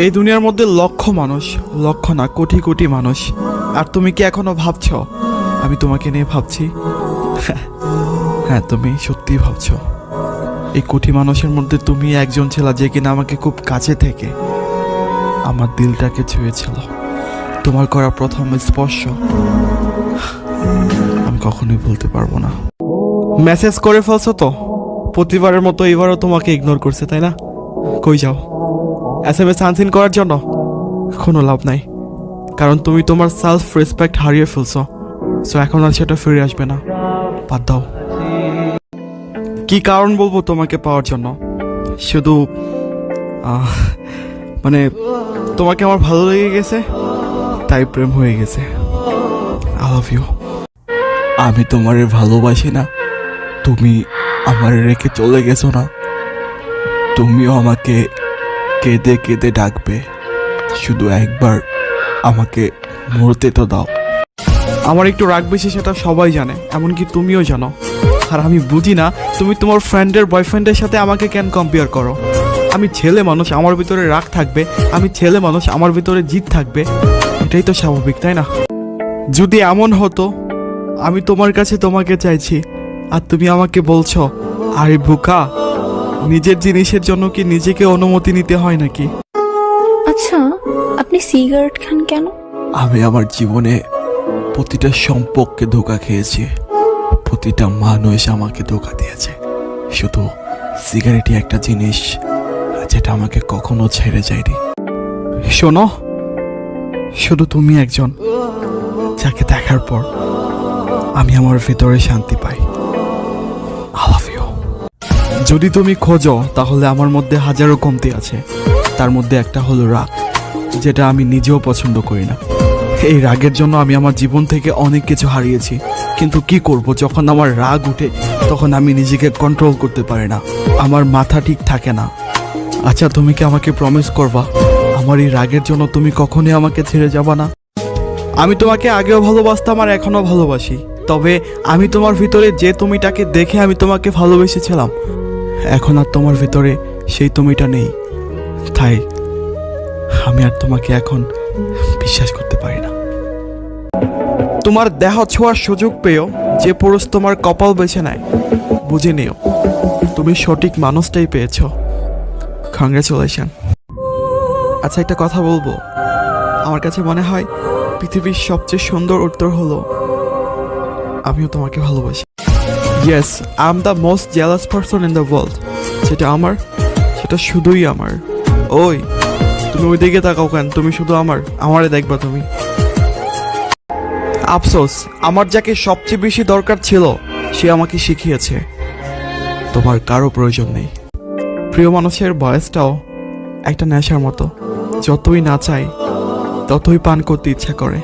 এই দুনিয়ার মধ্যে লক্ষ মানুষ, লক্ষ না, কোটি কোটি মানুষ। আর তুমি কি এখনও ভাবছ? আমি তোমাকে নিয়ে ভাবছি। হ্যাঁ তুমি সত্যিই ভাবছ। এই কোটি মানুষের মধ্যে তুমি একজন ছিল যে কিনা আমাকে খুব কাছে থেকে আমার দিলটাকে ছুঁয়েছিল। তোমার করা প্রথম স্পর্শ আমি কখনোই বলতে পারব না। মেসেজ করে ফেলছো তো? প্রতিবারের মতো এবারও তোমাকে ইগনোর করছে, তাই না? কই যাও? এস এম এস আনসিন করার জন্য? কোনো লাভ নাই। কারণ তুমি তোমার সেলফ রেসপেক্ট হারিয়ে ফেলছো। সো এখন আর সেটা ফিরে আসবে না। বাদ দাও। কি কারণ বলব তোমাকে পাওয়ার জন্য? শুধু মানে তোমাকে আমার ভালো লেগে গেছে, তাই প্রেম হয়ে গেছে। আই লাভ ইউ আমি তোমারে ভালোবাসি না। তুমি আমার রেখে চলে গেছো না। তুমিও আমাকে কেঁদে কেঁদে ডাকবে। শুধু একবার আমাকে মরতে তো দাও। আমার একটু রাগ বেশি, সেটা সবাই জানে, এমনকি তুমিও জানো। আর আমি বুঝি না, তুমি তোমার ফ্রেন্ডের বয়ফ্রেন্ডের সাথে আমাকে কেন কম্পেয়ার করো? আমি ছেলে মানুষ, আমার ভিতরে রাগ থাকবে, আমি ছেলে মানুষ, আমার ভিতরে জিত থাকবে। এটাই তো স্বাভাবিক, তাই না? যদি এমন হতো, আমি তোমার কাছে তোমাকে চাইছি, আর তুমি আমাকে বলছো, আরে বুকা নিজের জিনিসের জন্য কি নিজেকে অনুমতি নিতে হয় নাকি? আচ্ছা আপনি সিগারেট খান কেন? আমি আমার জীবনে প্রতিটা সম্পর্কে ধোকা খেয়েছি। প্রতিটা মানুষ আমাকে ধোকা দিয়েছে। শুধু সিগারেটই একটা জিনিস যেটা আমাকে কখনো ছেড়ে যায়নি। শোনো শুধু তুমি একজন যাকে দেখার পর আমি আমার ভিতরে শান্তি পাই. যদি তুমি খোঁজো, তাহলে আমার মধ্যে হাজারো কমতি আছে। তার মধ্যে একটা হলো রাগ, যেটা আমি নিজেও পছন্দ করি না। এই রাগের জন্য আমি আমার জীবন থেকে অনেক কিছু হারিয়েছি। কিন্তু কি করব, যখন আমার রাগ উঠে, তখন আমি নিজেকে কন্ট্রোল করতে পারি না। আমার মাথা ঠিক থাকে না। আচ্ছা তুমি কি আমাকে প্রমিস করবা? আমার এই রাগের জন্য তুমি কখনোই আমাকে ছেড়ে যাবা না। আমি তোমাকে আগেও ভালোবাসতাম আর এখনও ভালোবাসি। তবে আমি তোমার ভিতরে যে তুমিটাকে দেখে আমি তোমাকে ভালোবেসেছিলাম এখন আর তোমার ভিতরে সেই তুমিটা নেই। তাই আমি আর তোমাকে এখন বিশ্বাস করতে পারি না। তোমার দেহ ছোঁয়ার সুযোগ পেয়েও যে পুরুষ তোমার কপাল বেছে নেয়, বুঝে নিও, তুমি সঠিক মানুষটাই পেয়েছ। কংগ্রেচুলেশন আচ্ছা একটা কথা বলব। আমার কাছে মনে হয় পৃথিবীর সবচেয়ে সুন্দর উত্তর হলো, আমিও তোমাকে ভালোবাসি। Yes I the most jealous person in the world সেটা আমার, সেটা শুধুই আমার। ওই, তুমি ওইদিকে তাকাও কেন? তুমি শুধু আমার, আমারে দেখবা তুমি। আফসোস, আমার যাকে সবচেয়ে বেশি দরকার ছিল, সে আমাকে শিখিয়েছে। তোমার কারও প্রয়োজন নেই। প্রিয় মানুষের বয়সটাও একটা নেশার মতো। যতই না চাই, ততই পান করতে ইচ্ছা করে।